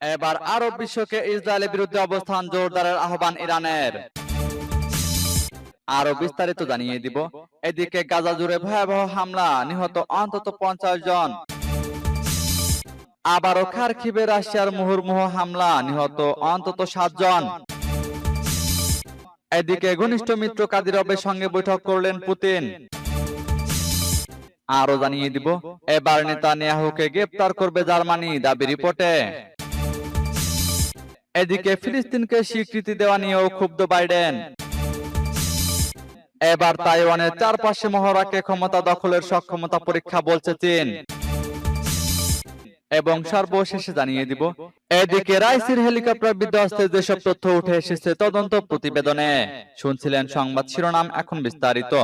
এবার আরব বিশ্বকে ইসরায়েলের বিরুদ্ধে অবস্থান জোরদারের আহ্বান ইরানের। আরও বিস্তারিত জানিয়ে দিব। এদিকে গাজা জুড়ে ভয়াবহ হামলা। নিহত অন্তত পঞ্চাশ জন। আবারও খারখিবে রাশিয়ার মুহুর্মুহ হামলা। নিহত অন্তত সাতজন এদিকে ঘনিষ্ঠ মিত্র কাদিরবের সঙ্গে বৈঠক করলেন পুতিন। আরও জানিয়ে দিব। এবার নেতা নেয়াহুকে গ্রেপ্তার করবে জার্মানি। দাবি রিপোর্টে। এদিকে ফিলিস্তিনকে স্বীকৃতি দেওয়া নিয়েও ক্ষুব্ধ বাইডেন। এবার তাইওয়ানের চারপাশে মহড়াকে ক্ষমতা দখলের সক্ষমতা পরীক্ষা বলছে চীন। এবং সর্বশেষে জানিয়ে দিব এদিকে রাইসির হেলিকপ্টার বিধ্বস্তে যেসব তথ্য উঠে এসেছে তদন্ত প্রতিবেদনে। শুনছিলেন সংবাদ শিরোনাম এখন বিস্তারিত।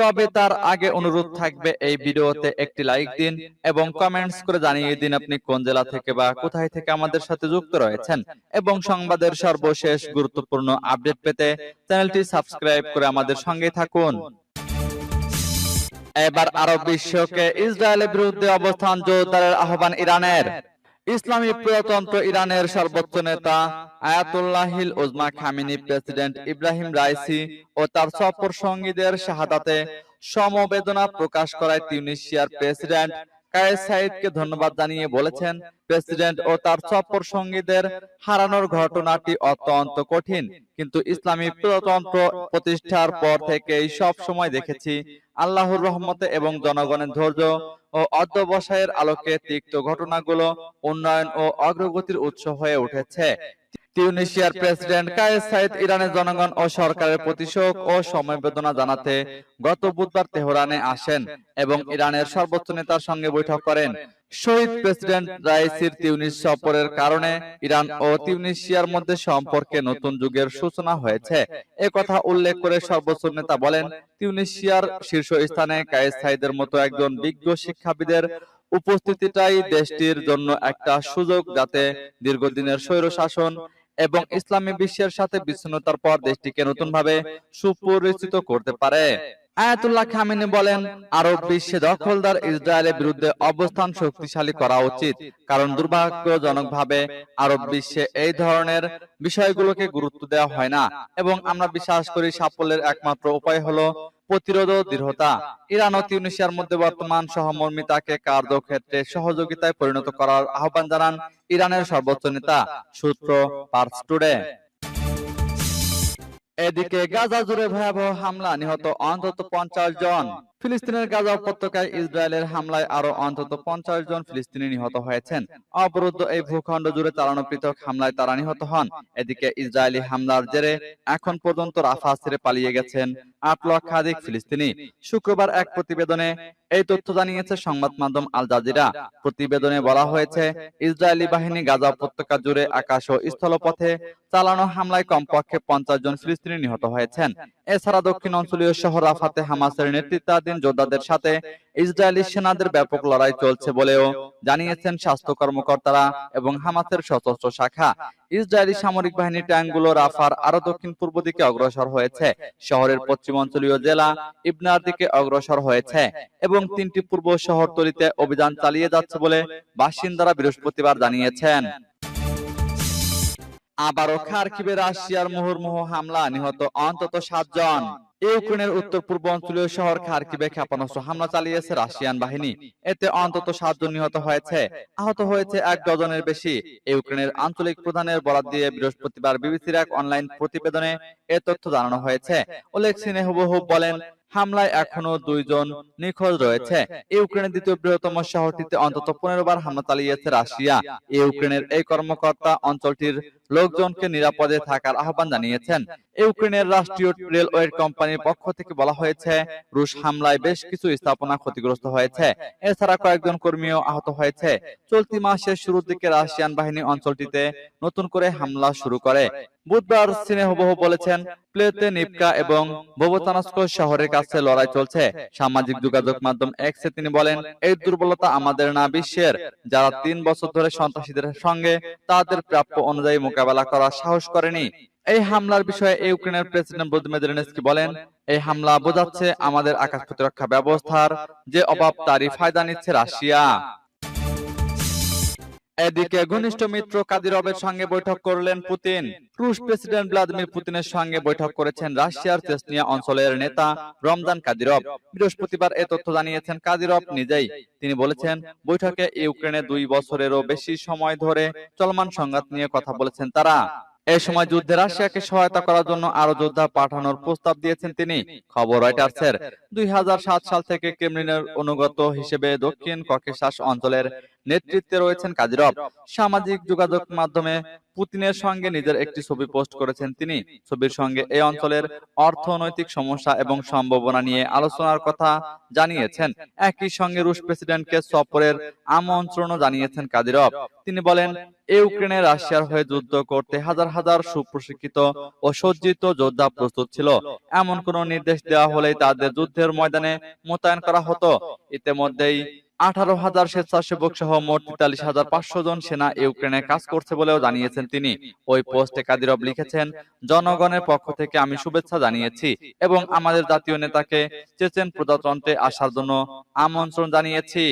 তবে তার আগে অনুরোধ থাকবে এই ভিডিওতে একটি লাইক দিন এবং কমেন্টস করে জানিয়ে দিন আপনি কোন জেলা থেকে বা কোথায় থেকে আমাদের সাথে যুক্ত রয়েছেন এবং সংবাদের সর্বশেষ গুরুত্বপূর্ণ আপডেট পেতে চ্যানেলটি সাবস্ক্রাইব করে আমাদের সঙ্গে থাকুন। এবার আরব বিশ্বকে ইসরায়েলের বিরুদ্ধে অবস্থান জোরদারের আহ্বান ইরানের। ইসলামী প্রজাতন্ত্র ইরানের সর্বোচ্চ নেতা আয়াতুল্লাহিল উজমা খামিনি প্রেসিডেন্ট ইব্রাহিম রাইসি ও তার সফর সঙ্গীদের শাহাদাতে সমবেদনা প্রকাশ করায় তিউনিশিয়ার প্রেসিডেন্ট কায়েস সাইদকে ধন্যবাদ জানিয়ে বলেছেন প্রেসিডেন্ট ও তার সঙ্গীদের হারানোর ঘটনাটি অত্যন্ত কঠিন। কিন্তু ইসলামী প্রজাতন্ত্র প্রতিষ্ঠার পর থেকেই সব সময় দেখেছি আল্লাহর রহমতে এবং জনগণের ধৈর্য ও অধ্যবসায়ের আলোকে তিক্ত ঘটনাগুলো উন্নয়ন ও অগ্রগতির উৎস হয়ে উঠেছে। তিউনিশিয়ার প্রেসিডেন্ট কায়েস সাইদ ইরানের জনগণ ও সরকারের প্রতি শোক ও সমবেদনা জানাতে গত বুধবার তেহরানে আসেন এবং ইরানের সর্বোচ্চ নেতার সঙ্গে বৈঠক করেন। শহীদ প্রেসিডেন্ট রাইসির তিউনিস সফরের কারণে ইরান ও তিউনিশিয়ার মধ্যে সম্পর্কে নতুন যুগের সূচনা হয়েছে। এ কথা উল্লেখ করে সর্বোচ্চ নেতা বলেন তিউনিশিয়ার শীর্ষ স্থানে কায়েস সাইদের মতো একজন বিজ্ঞ শিক্ষাবিদের উপস্থিতিটাই দেশটির জন্য একটা সুযোগ যাতে দীর্ঘদিনের স্বৈর শাসন এবং ইসলামী বিশ্বের সাথে বিচ্ছিন্নতার পর দেশটিকে নতুনভাবে সুপরিচিত করতে পারে। আয়াতুল্লাহ খামিনি বলেন, আরব বিশ্বে দখলদার ইসরায়েলের বিরুদ্ধে অবস্থান শক্তিশালী করা উচিত। কারণ দুর্ভাগ্যজনকভাবে আরব বিশ্বে এই ধরনের বিষয়গুলোকে গুরুত্ব দেওয়া হয় না। এবং আমরা বিশ্বাস করি সাফল্যের একমাত্র উপায় হলো প্রতিরোধ ও দৃঢ়তা। ইরান ও তিউনিশিয়ার মধ্যে বর্তমান সহমর্মিতাকে কার্যক্ষেত্রে সহযোগিতায় পরিণত করার আহ্বান জানান ইরানের সর্বোচ্চ নেতা, সূত্র পার্স টুডে। এদিকে গাজা জুড়ে ভয়াবহ হামলা, নিহত অন্তত পঞ্চাশ জন। ফিলিস্তিনের গাজা উপত্যকায় ইসরায়েলের হামলায় আরও অন্তত পঞ্চাশ জন ফিলিস্তিনি নিহত হয়েছেন। অবরুদ্ধ এই ভূখণ্ড জুড়ে চালানো পৃথক হামলায় তারা নিহত হন। এদিকে ইসরায়েলি হামলার জেরে এখন পর্যন্ত রাফা ছেড়ে পালিয়ে গেছেন আট লক্ষাধিক ফিলিস্তিনি। শুক্রবার এক প্রতিবেদনে এই তথ্য জানিয়েছে সংবাদ মাধ্যম আল জাজিরা। প্রতিবেদনে বলা হয়েছে, ইসরায়েলি বাহিনী গাজা উপত্যকা জুড়ে আকাশ ও স্থলপথে চালানো হামলায় কমপক্ষে পঞ্চাশ জন ফিলিস্তিনি নিহত হয়েছেন। এছাড়া দক্ষিণ অঞ্চলীয় শহর রাফাতে হামাসের নেতৃত্বাধীন যোদ্ধাদের সাথে ইসরায়েলি সেনাদের ব্যাপক লড়াই চলছে বলেও জানিয়েছেন স্বাস্থ্য কর্মকর্তারা এবং হামাসের সশস্ত্র শাখা। ইসরায়েলি সামরিক বাহিনী ট্যাঙ্কগুলো রাফার আরও দক্ষিণ পূর্ব দিকে অগ্রসর হয়েছে। শহরের পশ্চিমাঞ্চলীয় জেলা ইবনার দিকে অগ্রসর হয়েছে এবং তিনটি পূর্ব শহরতলিতে অভিযান চালিয়ে যাচ্ছে বলে বাসিন্দারা বৃহস্পতিবার জানিয়েছেন। আবারও খারকিবে রাশিয়ার মুহুর্মুহ হামলা, নিহত অন্তত সাতজন। ইউক্রেনের উত্তর পূর্ব অঞ্চলীয় শহর খারকিবে ক্ষেপণাস্ত্র হামলা চালিয়েছে রাশিয়ান বাহিনী। এতে অন্তত সাতজন নিহত হয়েছে। আহত হয়েছে এক ডজনের বেশি। ইউক্রেনের আঞ্চলিক প্রধানের বরাদ দিয়ে বৃহস্পতিবার বিবিসির এক অনলাইন প্রতিবেদনে এ তথ্য জানানো হয়েছে। ওলেক্সিনে হুবহুব বলেন হামলায় এখনও দুইজন নিখোঁজ রয়েছে। ইউক্রেনের দ্বিতীয় বৃহত্তম শহরটিতে অন্তত পনেরো বার হামলা চালিয়েছে রাশিয়া। ইউক্রেনের এই কর্মকর্তা অঞ্চলটির লোকজনকে নিরাপদে থাকার আহ্বান জানিয়েছেন। ইউক্রেনের রাষ্ট্রীয় রেলওয়ে কোম্পানির পক্ষ থেকে বলা হয়েছে, রুশ হামলায় বেশ কিছু স্থাপনা ক্ষতিগ্রস্ত হয়েছে। এছাড়া কয়েকজন কর্মীও আহত হয়েছে। চলতি মাসের শুরুর দিকে রাশিয়ান বাহিনী অঞ্চলটিতে নতুন করে হামলা শুরু করে। বুধবার সিনেহবহ বলেছেন, প্লেতে নিপকা এবং বোবোতানস্ক শহরের কাছে লড়াই চলছে। সামাজিক যোগাযোগ মাধ্যম এক্সে তিনি বলেন, এই দুর্বলতা আমাদের না বিশ্বের। যারা তিন বছর ধরে সন্ত্রাসীদের সঙ্গে, তাদের প্রাপ্য অনুযায়ী মোকাবেলা করার সাহস করেনি। এই হামলার বিষয়ে ইউক্রেনের প্রেসিডেন্ট ভ্লাদিমির জেলেনস্কি বলেন, এই হামলা বোঝাচ্ছে আমাদের আকাশ প্রতিরক্ষা ব্যবস্থার যে অভাব, তারই ফায়দা নিচ্ছে রাশিয়া। এদিকে ঘনিষ্ঠ মিত্র কাদিরভের সঙ্গে বৈঠক করলেন পুতিন। রুশ প্রেসিডেন্ট ভ্লাদিমির পুতিনের সঙ্গে বৈঠক করেছেন রাশিয়ার চেসনিয়া অঞ্চলের নেতা রমজান কাদিরভ বৃহস্পতিবার এ তথ্য জানিয়েছেন কাদিরভ নিজেই। তিনি বলেছেন বৈঠকে ইউক্রেনে দুই বছরেরও বেশি সময় ধরে চলমান সংঘাত নিয়ে কথা বলেছেন তারা। এই সময় যুদ্ধে রাশিয়াকে সহায়তা করার জন্য আরও যোদ্ধা পাঠানোর প্রস্তাব দিয়েছেন তিনি। খবর রয়টার্সের দুই সাল থেকে ক্রেমলিনের অনুগত হিসেবে দক্ষিণ ককেশাস অঞ্চলের নেতৃত্বে রয়েছেন কাদিরভ সামাজিক যোগাযোগ মাধ্যমে পুতিনের সঙ্গে নিজের একটি ছবি পোস্ট করেছেন তিনি। ছবির সঙ্গে এই অঞ্চলের অর্থনৈতিক সমস্যা এবং সম্ভাবনা নিয়ে আলোচনার কথা জানিয়েছেন। একই সঙ্গে রুশ প্রেসিডেন্টকে সফরের আমন্ত্রণও জানিয়েছেন কাদিরভ তিনি বলেন ইউক্রেনে রাশিয়ার হয়ে যুদ্ধ করতে হাজার হাজার সুপ্রশিক্ষিত ও সজ্জিত যোদ্ধা প্রস্তুত ছিল। এমন কোন নির্দেশ দেওয়া হলেই তাদের যুদ্ধের ময়দানে মোতায়েন করা হতো। ইতিমধ্যেই আঠারো হাজার স্বেচ্ছাসেবক সহ মোট তেতাল্লিশ হাজার পাঁচশো জন সেনা ইউক্রেনে কাজ করছে বলেও জানিয়েছেন তিনি। ওই পোস্টে কাদিরব লিখেছেন, জনগণের পক্ষ থেকে আমি শুভেচ্ছা জানিয়েছি এবং আমাদের জাতীয় নেতাকে চেচেন প্রজাতন্ত্রে আসার জন্য আমন্ত্রণ জানিয়েছি।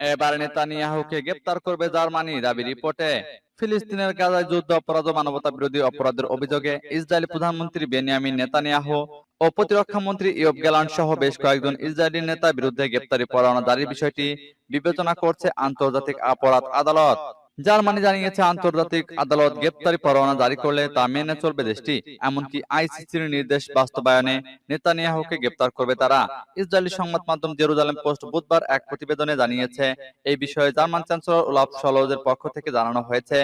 এবার নেতানিয়াহুকে গ্রেপ্তার করবে জার্মানি, দাবি রিপোর্টে। ফিলিস্তিনের গাজায় যুদ্ধ, অপরাধ মানবতা বিরোধী অপরাধের অভিযোগে ইসরায়েলি প্রধানমন্ত্রী বেনিয়ামিন নেতানিয়াহু ও প্রতিরক্ষা মন্ত্রী ইয়ব গ্যালান সহ বেশ কয়েকজন ইসরায়েলি নেতার বিরুদ্ধে গ্রেপ্তারি পরোয়ানা জারির বিষয়টি বিবেচনা করছে আন্তর্জাতিক অপরাধ আদালত। জার্মানি জানিয়েছে আন্তর্জাতিক আদালত গ্রেপ্তারি পরোয়ানা জারি করলে তা মেনে চলবে দেশটি এমনকি আইসিসির নির্দেশ বাস্তবায়নে নেতানিয়াহুকে গ্রেপ্তার করবে তারা। ইসরায়েলি সংবাদ মাধ্যম জেরুজালেম পোস্ট বুধবার এক প্রতিবেদনে জানিয়েছে এই বিষয়ে জার্মান চ্যান্সেলর ওলাফ সলোজের পক্ষ থেকে জানানো হয়েছে।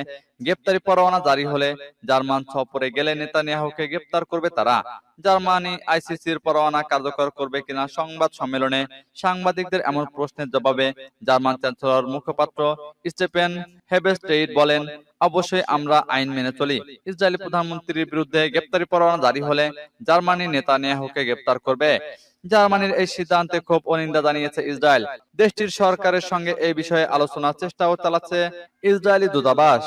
গ্রেপ্তারি পরোয়ানা জারি হলে জার্মান সফরে গেলে নেতানিয়াহুকে গ্রেপ্তার করবে তারা। জার্মানি আইসিসির পরোয়ানা কার্যকর করবে কিনা সংবাদ সম্মেলনে সাংবাদিকদের এমন প্রশ্নের জবাবে জার্মান চ্যান্সেলর মুখপাত্র স্টেফেন হেবেস্টেইট বলেন অবশ্যই আমরা আইন মেনে চলি। ইসরায়েলি প্রধানমন্ত্রীর বিরুদ্ধে গ্রেপ্তারি পরোয়ানা জারি হলে জার্মানি নেতানিয়াহুকে গ্রেপ্তার করবে। জার্মানির এই সিদ্ধান্তে খুব অনিন্দা জানিয়েছে ইসরায়েল। দেশটির সরকারের সঙ্গে এই বিষয়ে আলোচনার চেষ্টাও চালাচ্ছে ইসরায়েলি দূতাবাস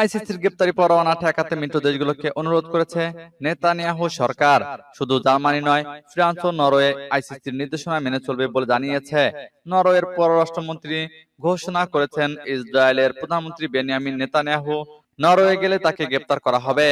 আইসিসির গ্রেপ্তারি পরোয়ানা ঠেকাতে মিত্র দেশগুলোকে অনুরোধ করেছে নেতানিয়াহু সরকার। শুধু জার্মানি নয়, ফ্রান্স ও নরওয়ে আইসিসির নির্দেশনা মেনে চলবে বলে জানিয়েছে। নরওয়ের পররাষ্ট্রমন্ত্রী ঘোষণা করেছেন, ইসরায়েলের প্রধানমন্ত্রী বেনিয়ামিন নেতানিয়াহু নরওয়ে গেলে তাকে গ্রেপ্তার করা হবে।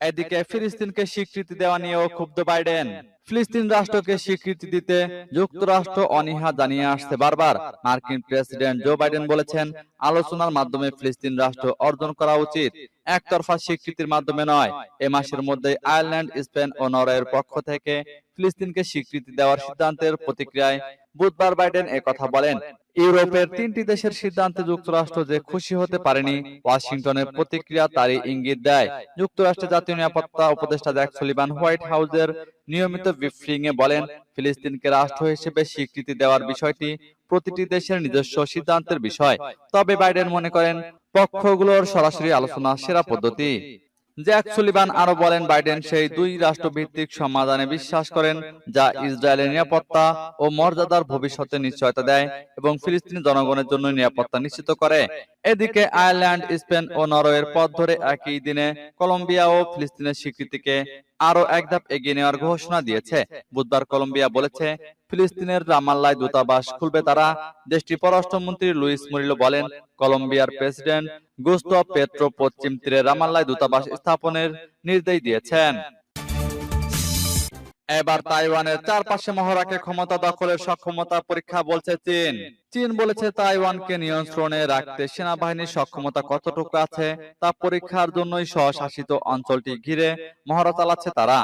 এদিকে ফিলিস্তিনকে স্বীকৃতি দেওয়া নিয়েও ক্ষুব্ধ বাইডেন। ফিলিস্তিন রাষ্ট্রকে স্বীকৃতি দিতে যুক্তরাষ্ট্র অনীহা জানিয়ে আসছে বারবার। মার্কিন প্রেসিডেন্ট জো বাইডেন বলেছেন আলোচনার মাধ্যমে ফিলিস্তিন রাষ্ট্র অর্জন করা উচিত। একতরফা স্বীকৃতির মাধ্যমে নয় এ মাসের মধ্যে আয়ারল্যান্ড স্পেন ও নরওয়ের পক্ষ থেকে ফিলিস্তিনকে স্বীকৃতি দেওয়ার সিদ্ধান্তের প্রতিক্রিয়ায় বুধবার বাইডেন কথা বলেন ইউরোপের তিনটি দেশের সিদ্ধান্তে যুক্তরাষ্ট্র যে খুশি হতে পারেনি ওয়াশিংটনের প্রতিক্রিয়া তারই ইঙ্গিত দেয়। যুক্তরাষ্ট্রের জাতীয় নিরাপত্তা উপদেষ্টা জ্যাক সুলিভান হোয়াইট হাউসের নিয়মিত ব্রিফিং এ বলেন ফিলিস্তিনকে রাষ্ট্র হিসেবে স্বীকৃতি দেওয়ার বিষয়টি প্রতিটি দেশের নিজস্ব সিদ্ধান্তের বিষয়। তবে বাইডেন মনে করেন পক্ষগুলোর সরাসরি আলোচনা সেরা পদ্ধতি। জ্যাক সুলিভান আরও বলেন, বাইডেন সেই দুই রাষ্ট্রভিত্তিক সমাধানে বিশ্বাস করেন, যা ইসরায়েলের নিরাপত্তা ও মর্যাদার ভবিষ্যতে নিশ্চয়তা দেয় এবং ফিলিস্তিনি জনগণের জন্য নিরাপত্তা নিশ্চিত করে। এদিকে আয়ারল্যান্ড, স্পেন ও নরওয়ের পথ ধরে একই দিনে কলম্বিয়া ও ফিলিস্তিনের স্বীকৃতিকে আরও এক ধাপ এগিয়ে নেওয়ার ঘোষণা দিয়েছে। বুধবার কলম্বিয়া বলেছে, ফিলিস্তিনের রামাল্লায় দূতাবাস খুলবে তারা। দেশটির পররাষ্ট্রমন্ত্রী লুইস মুরিলো বলেন, কলম্বিয়ার প্রেসিডেন্ট গুস্তো পেট্রো পশ্চিম তীরে রামাল্লায় দূতাবাস স্থাপনের নির্দেশ দিয়েছেন। এবার তাইওয়ানের চারপাশে মহড়াকে ক্ষমতা দখলের সক্ষমতা পরীক্ষা বলছে চীন। চীন বলেছে তাইওয়ানকে নিয়ন্ত্রণে রাখতে সেনাবাহিনীর সক্ষমতা কতটুকু আছে তা পরীক্ষার জন্যই স্বশাসিত অঞ্চলটি ঘিরে মহড়া চালাচ্ছে তারা।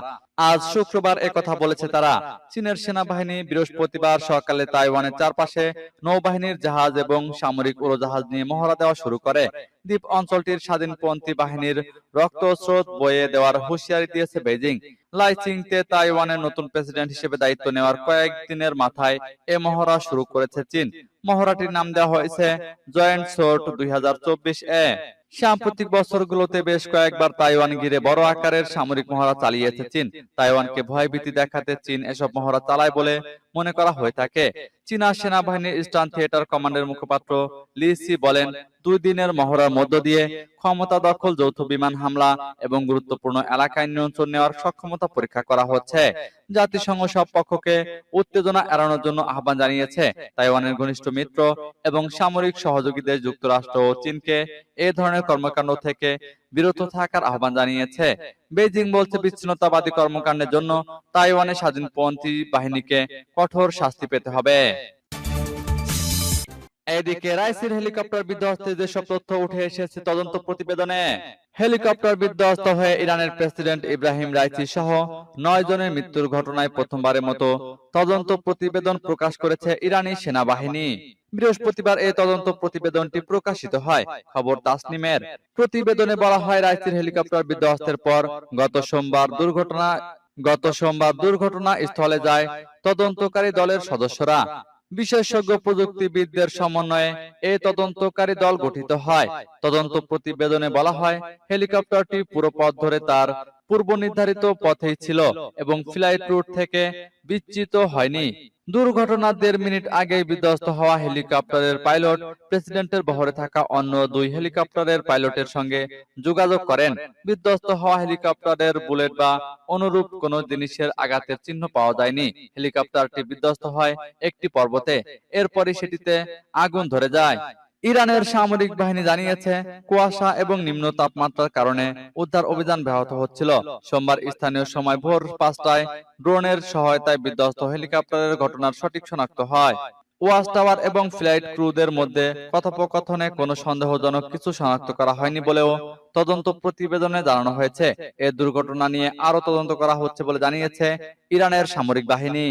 আজ শুক্রবার একথা বলেছে তারা। চীনের সেনাবাহিনী বৃহস্পতিবার সকালে তাইওয়ানের চারপাশে নৌবাহিনীর জাহাজ এবং সামরিক উড়োজাহাজ নিয়ে মহড়া দেওয়া শুরু করে। দ্বীপ অঞ্চলটির স্বাধীনপন্থী বাহিনীর রক্তস্রোত বয়ে দেওয়ার হুঁশিয়ারি দিয়েছে বেজিং লাইচিংতে তাইওয়ানের নতুন প্রেসিডেন্ট হিসেবে দায়িত্ব নেওয়ার কয়েকদিনের মাথায় এ মহড়া শুরু করেছে চীন। মহড়াটির নাম দেওয়া হয়েছে জয়েন্ট সোর্ট দুই হাজার চব্বিশ এ সাম্প্রতিক বছরগুলোতে বেশ কয়েকবার তাইওয়ান ঘিরে বড় আকারের সামরিক মহড়া চালিয়েছে চীন। তাইওয়ানকে ভয়ভীতি দেখাতে চীন এসব মহড়া চালায় বলে মনে করা হয়ে থাকে। চীনা সেনাবাহিনীর ইস্টার্ন থিয়েটার কমান্ডের মুখপাত্র লি সি বলেন, দুই দিনের মহড়ার মধ্য দিয়ে ক্ষমতা দখল, যৌথ বিমান হামলা এবং গুরুত্বপূর্ণ এলাকায় নিয়ন্ত্রণ নেওয়ার সক্ষমতা পরীক্ষা করা হচ্ছে। জাতিসংঘ সব পক্ষকে উত্তেজনা এড়ানোর জন্য আহ্বান জানিয়েছে। তাইওয়ানের ঘনিষ্ঠ মিত্র এবং সামরিক সহযোগী দেশ যুক্তরাষ্ট্র ও চীনকে এ ধরনের কর্মকাণ্ড থেকে বিরত থাকার আহ্বান জানিয়েছে। বেজিং বলছে বিচ্ছিন্নতাবাদী কর্মকাণ্ডের জন্য তাইওয়ানের স্বাধীনপন্থী বাহিনীকে কঠোর শাস্তি পেতে হবে। এদিকে রাইসির হেলিকপ্টার বিধ্বস্তে যেসব তথ্য উঠে এসেছে তদন্ত প্রতিবেদনে হেলিকপ্টার বিধ্বস্ত হয়ে ইরানের প্রেসিডেন্ট ইব্রাহিম রাইসি সহ নয় জনের মৃত্যুর ঘটনায় প্রথমবারের মতো তদন্ত প্রতিবেদন প্রকাশ করেছে ইরানি সেনাবাহিনী। বৃহস্পতিবার এই তদন্ত প্রতিবেদনটি প্রকাশিত হয়। খবর তাসনিমের। প্রতিবেদনে বলা হয় রাইসির হেলিকপ্টার বিধ্বস্তের পর গত সোমবার দুর্ঘটনা গত সোমবার দুর্ঘটনা স্থলে যায় তদন্তকারী দলের সদস্যরা বিশেষজ্ঞ প্রযুক্তিবিদদের সমন্বয়ে এই তদন্তকারী দল গঠিত হয়। তদন্ত প্রতিবেদনে বলা হয় হেলিকপ্টারটি পুরো পথ ধরে তার পূর্ব নির্ধারিত পথেই ছিল এবং ফ্লাইট রুট থেকে বিচ্যুত হয়নি। দুর্ঘটনার দেড় মিনিট আগেই বিধ্বস্ত হওয়া হেলিকপ্টারের পাইলট প্রেসিডেন্টের বহরে থাকা অন্য দুই হেলিকপ্টারের পাইলটের সঙ্গে যোগাযোগ করেন। বিধ্বস্ত হওয়া হেলিকপ্টারের বুলেট বা অনুরূপ কোন জিনিসের আঘাতের চিহ্ন পাওয়া যায়নি। হেলিকপ্টারটি বিধ্বস্ত হয় একটি পর্বতে। এরপরই সেটিতে আগুন ধরে যায়। ইরানের সামরিক বাহিনী জানিয়েছে কুয়াশা এবং নিম্ন তাপমাত্রার কারণে উদ্ধার অভিযান ব্যাহত হচ্ছিল। সোমবার স্থানীয় সময় ভোর পাঁচটায় ড্রোনের সহায়তায় বিধ্বস্ত হেলিকপ্টারের ঘটনার সঠিক শনাক্ত হয়। ওয়াচ টাওয়ার এবং ফ্লাইট ক্রুদের মধ্যে কথোপকথনে কোনো সন্দেহজনক কিছু শনাক্ত করা হয়নি বলেও তদন্ত প্রতিবেদনে জানানো হয়েছে। এ দুর্ঘটনা নিয়ে আরও তদন্ত করা হচ্ছে বলে জানিয়েছে ইরানের সামরিক বাহিনী।